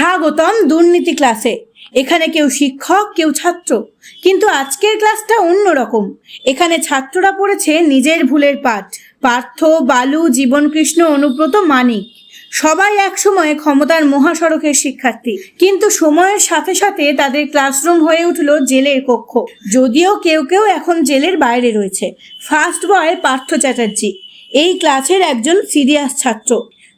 স্বাগতম দুর্নীতি ক্লাসে। এখানে কেউ শিক্ষক, কেউ ছাত্র। কিন্তু আজকের ক্লাসটা অন্যরকম এখানে ছাত্ররা পড়েছে নিজের ভুলের পাঠ। পার্থ, বালু, জীবনকৃষ্ণ, অনুব্রত, মানিক। সবাই একসময় ক্ষমতার মহাসড়কের শিক্ষার্থী। কিন্তু সময়ের সাথে সাথে তাদের ক্লাসরুম হয়ে উঠল জেলের কক্ষ। যদিও কেউ কেউ এখন জেলের বাইরে রয়েছে। First boy Partha Chatterjee. এই ক্লাসের একজন সিরিয়াস ছাত্র।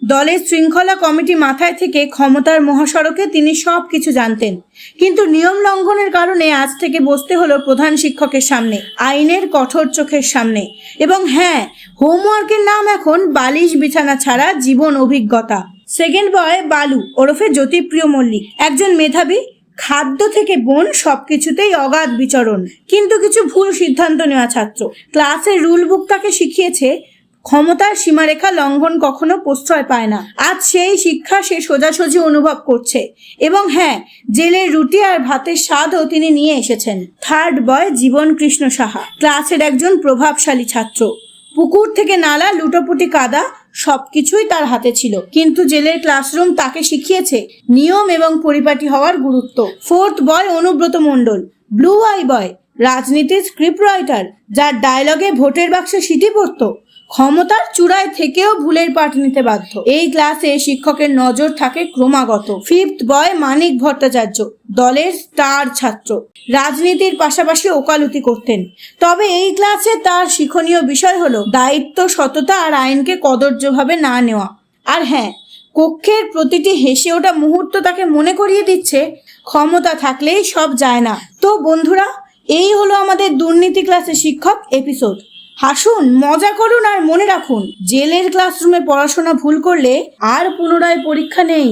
দলের শৃঙ্খলা কমিটি মাথায় থেকে ক্ষমতার মহাসড়কে তিনি সব কিছু জানতেন। কিন্তু নিয়ম লঙ্ঘনের কারণে আজ থেকে বসতে হলো প্রধান শিক্ষকের সামনে, আইনের কঠোর চোখের সামনে। এবং হ্যাঁ হোমওয়ার্কের নাম এখন বালিশ বিছানা ছাড়া জীবন অভিজ্ঞতা। সেকেন্ড বয় বালু, ওরফে জ্যোতিপ্রিয় মল্লিক। একজন মেধাবী, খাদ্য থেকে বোন সবকিছুতেই অগাধ বিচরণ। কিন্তু কিছু ভুল সিদ্ধান্ত নেওয়া ছাত্র। ক্লাসের রুল বুক তাকে শিখিয়েছে ক্ষমতার সীমারেখা লঙ্ঘন কখনো প্রশ্রয় পায় না। আজ সেই শিক্ষা সে সোজাসুজি অনুভব করছে। এবং হ্যাঁ জেলের রুটি আর ভাতের স্বাদও তিনি নিয়ে এসেছেন। Third boy Jiban Krishna Saha. ক্লাসের একজন প্রভাবশালী ছাত্র। পুকুর থেকে নালা, লুটোপুটি, কাদা সবকিছুই তার হাতে ছিল। কিন্তু জেলের ক্লাসরুম তাকে শিখিয়েছে নিয়ম এবং পরিপাটি হওয়ার গুরুত্ব। Fourth boy Anubrata Mondal. Blue eye boy রাজনীতির স্ক্রিপ্ট রাইটার যার ডায়লগে ভোটের বাক্সে সিটি পড়তো। ক্ষমতার চূড়ায় থেকেও ভুলের পাঠ নিতে বাধ্য। এই ক্লাসে শিক্ষকের নজর থাকে ক্রমাগত। ফিফথ বয় মানিক ভট্টাচার্য, দলের স্টার ছাত্র। রাজনীতির পাশাপাশি ওকালতি করতেন। তবে এই ক্লাসে তার শিক্ষণীয় বিষয় হলো দায়িত্ব, সততা আর আইনকে কদর্যভাবে না নেওয়া। আর হ্যাঁ কক্ষের প্রতিটি হেসে ওঠা মুহূর্ত তাকে মনে করিয়ে দিচ্ছে, ক্ষমতা থাকলেই সব যায় না। তো বন্ধুরা, এই হলো আমাদের দুর্নীতি ক্লাসে শিক্ষক এপিসোড। হাসুন, মজা করুন আর মনে রাখুন, জেলের ক্লাসরুমে পড়াশোনা ভুল করলে আর পুনরায় পরীক্ষা নেই।